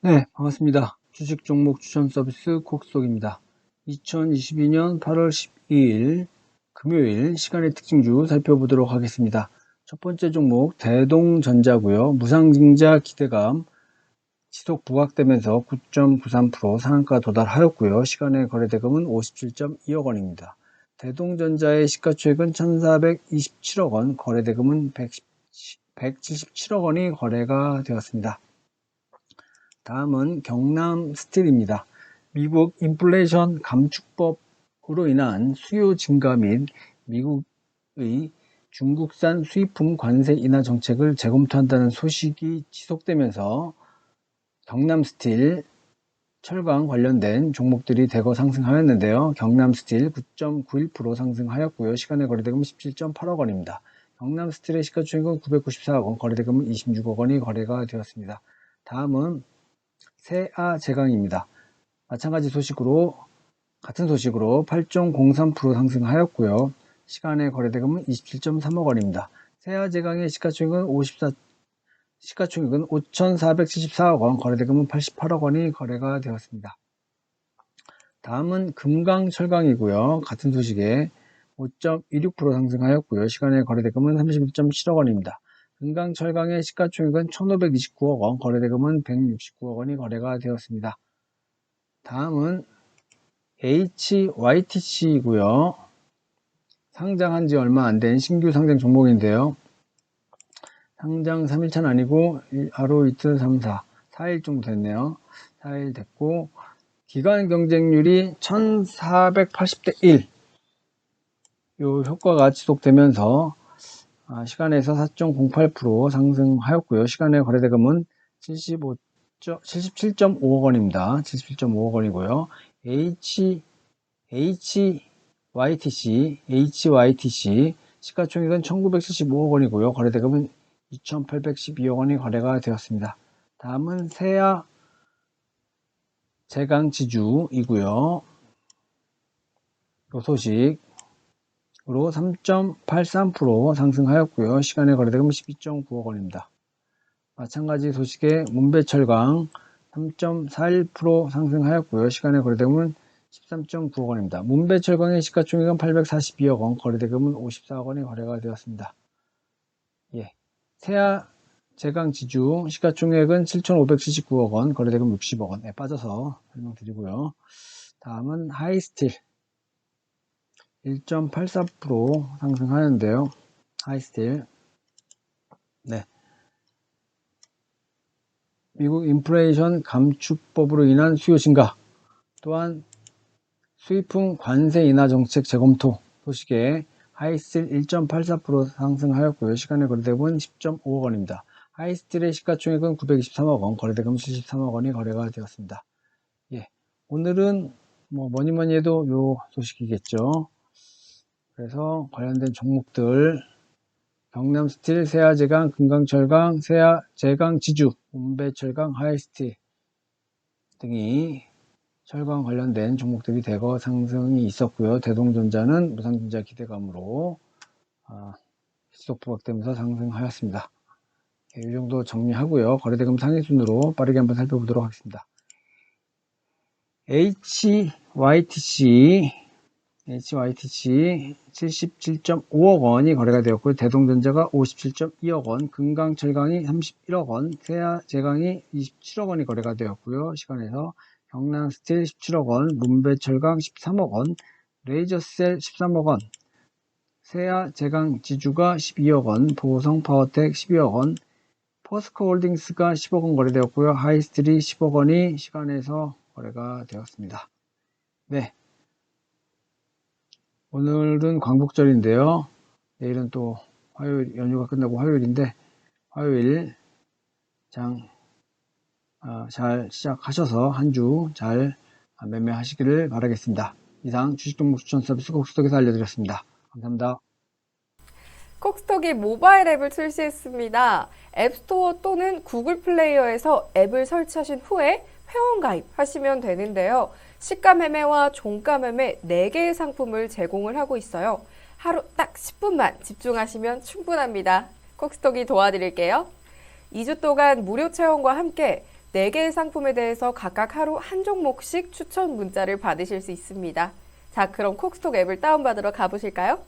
네, 반갑습니다. 주식 종목 추천 서비스 콕속입니다. 2022년 8월 12일 금요일 시간의 특징주 살펴보도록 하겠습니다. 첫 번째 종목 대동전자고요. 무상증자 기대감 지속 부각되면서 9.93% 상한가 도달하였고요. 시간의 거래대금은 57.2억 원입니다. 대동전자의 시가총액은 1,427억 원, 거래대금은 177억 원이 거래가 되었습니다. 다음은 경남 스틸입니다. 미국 인플레이션 감축법으로 인한 수요 증가 및 미국의 중국산 수입품 관세 인하 정책을 재검토한다는 소식이 지속되면서 경남 스틸 철강 관련된 종목들이 대거 상승하였는데요. 경남 스틸 9.91% 상승하였고요. 시간의 거래대금은 17.8억 원입니다. 경남 스틸의 시가총액은 994억 원, 거래대금은 26억 원이 거래가 되었습니다. 다음은 세아 제강입니다. 마찬가지 소식으로 같은 소식으로 8.03% 상승하였고요. 시간의 거래대금은 27.3억 원입니다. 세아 제강의 시가총액은 54 시가총액은 5,474억 원, 거래대금은 88억 원이 거래가 되었습니다. 다음은 금강철강이고요. 같은 소식에 5.16% 상승하였고요. 시간의 거래대금은 31.7억 원입니다. 금강 철강의 시가총액은 1,529억 원, 거래대금은 169억 원이 거래가 되었습니다. 다음은 HYTC이고요. 상장한 지 얼마 안 된 신규 상장 종목인데요. 상장 3일차는 아니고 하루 이틀 3, 4, 4일 정도 됐네요. 4일 됐고 기간 경쟁률이 1480대 1. 요 효과가 지속되면서 아, 시간에서 4.08% 상승하였고요. 시간의 거래대금은 75 77.5억 원입니다. 77.5억 원이고요. H, HYTC, HYTC 시가총액은 1975억 원이고요. 거래대금은 2,812억 원이 거래가 되었습니다. 다음은 세아 제강지주이고요. 요 소식 으로 3.83% 상승하였고요. 시간의 거래대금은 12.9억 원입니다. 마찬가지 소식에 문배철강 3.41% 상승하였고요. 시간의 거래대금은 13.9억 원입니다. 문배철강의 시가총액은 842억 원, 거래대금은 54억 원이 거래가 되었습니다. 예. 세아 제강 지주 시가총액은 7,579억 원, 거래대금 60억 원에 빠져서 설명드리고요. 다음은 하이스틸 1.84% 상승하는데요. 하이스틸 네. 미국 인플레이션 감축법으로 인한 수요 증가 또한 수입품 관세 인하 정책 재검토 소식에 하이스틸 1.84% 상승하였고요. 시간의 거래대금은 10.5억 원입니다. 하이스틸의 시가총액은 923억 원, 거래대금 73억 원이 거래가 되었습니다. 예, 오늘은 뭐 뭐니 뭐니 해도 요 소식이겠죠. 그래서 관련된 종목들 경남 스틸, 세아제강, 금강철강, 세아제강 지주, 운배철강, 하이스틸 등이 철강 관련된 종목들이 대거 상승이 있었고요. 대동전자는 무상증자 기대감으로 아, 지속 부각되면서 상승하였습니다. 예, 이 정도 정리하고요. 거래대금 상위 순으로 빠르게 한번 살펴보도록 하겠습니다. HYTC HYTC 77.5억 원이 거래가 되었고 대동전자가 57.2억 원, 금강철강이 31억 원, 세아제강이 27억 원이 거래가 되었고요. 시간에서 경남스틸 17억 원, 문배철강 13억 원, 레이저셀 13억 원, 세아제강 지주가 12억 원, 보성파워텍 12억 원, 포스코홀딩스가 10억 원 거래되었고요. 하이스틸이 10억 원이 시간에서 거래가 되었습니다. 네. 오늘은 광복절인데요. 내일은 또 화요일, 연휴가 끝나고 화요일인데, 화요일 장, 어, 잘 시작하셔서 한 주 잘 매매하시기를 바라겠습니다. 이상 주식동목 추천 서비스 곡수독에서 알려드렸습니다. 감사합니다. 콕스톡이 모바일 앱을 출시했습니다. 앱스토어 또는 구글 플레이어에서 앱을 설치하신 후에 회원 가입하시면 되는데요. 시가 매매와 종가 매매 4개의 상품을 제공을 하고 있어요. 하루 딱 10분만 집중하시면 충분합니다. 콕스톡이 도와드릴게요. 2주 동안 무료 체험과 함께 4개의 상품에 대해서 각각 하루 한 종목씩 추천 문자를 받으실 수 있습니다. 자, 그럼 콕스톡 앱을 다운받으러 가보실까요?